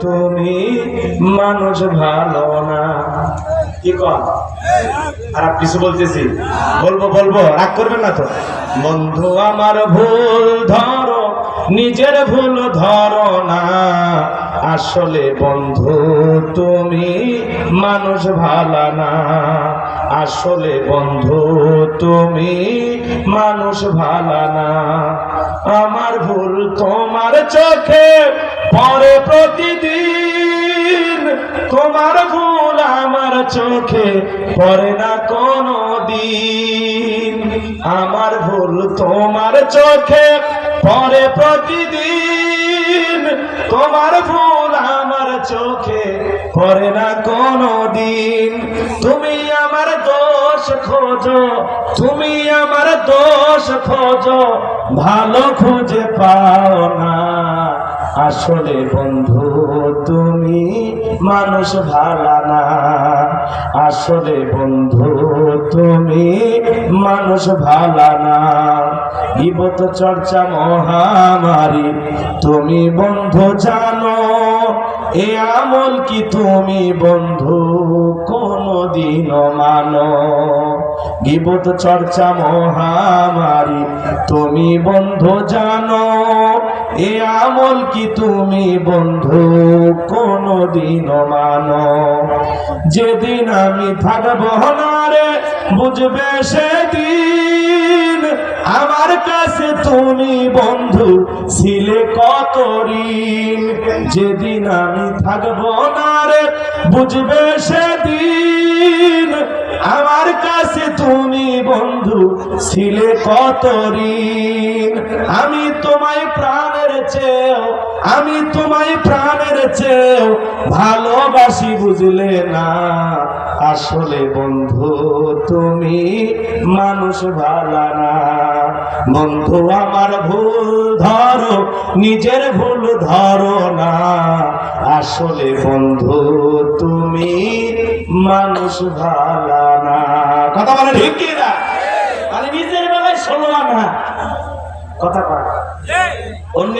তুমি মানুষ ভালো না। কি কন? আর কিছু বলতেছি? বলব বলব, রাগ করবেন না তো? বন্ধু, আমার ভুল ধরো, নিজের ভুল ধরো না। আসলে বন্ধু, তুমি মানুষ ভালো না। আসলে বন্ধু, তুমি মানুষ ভালো না। আমার ভুল তোমার চোখে পরে প্রতিদিন তোমার ভুল আমার চোখে পরে না কোনো দিন আমার ভুল তোমার চোখে পরে প্রতিদিন। তোমার ভুল আমার চোখে পরে না কোনো দিন তুমি আমার দোষ খোঁজো, তুমি আমার দোষ খোঁজো, ভালো খুঁজে পাও না। আসলে বন্ধু, তুমি মানুষ ভালা না। আসলে বন্ধু, তুমি মানুষ ভালা না। বিপদ চর্চা মহামারী, তুমি বন্ধু জানো, এ আমল কি তুমি বন্ধু কোনদিন মানো। বিপদ চর্চা মহামারী, তুমি বন্ধু জানো এ আমল কি তুমি, বন্ধু? কোনদিন মানো। যেদিন আমি থাকব না রে বুঝবে সেদিন আমার কাছে তুমি, বন্ধু, ছিলে কত ঋণ? যেদিন আমি থাকব না রে বুঝবে সেদিন আমার কাছে তুমি, বন্ধু, ছিলে কত ঋণ? আমি তোমায় প্রাণের চেয়েও আমি তোমায় প্রাণের চেয়েও ভালোবাসি বুঝলে না। আসলে বন্ধু তুমি মানুষ ভালা না। বন্ধু আমার ভুল ধরো নিজের ভুল ধরো না। আসলে বন্ধু তুমি মানুষ ভালা না। কথা বলে ঠিক না? মানে নিজের বেলায় ষোলো আনা। কথা কয়। অন্য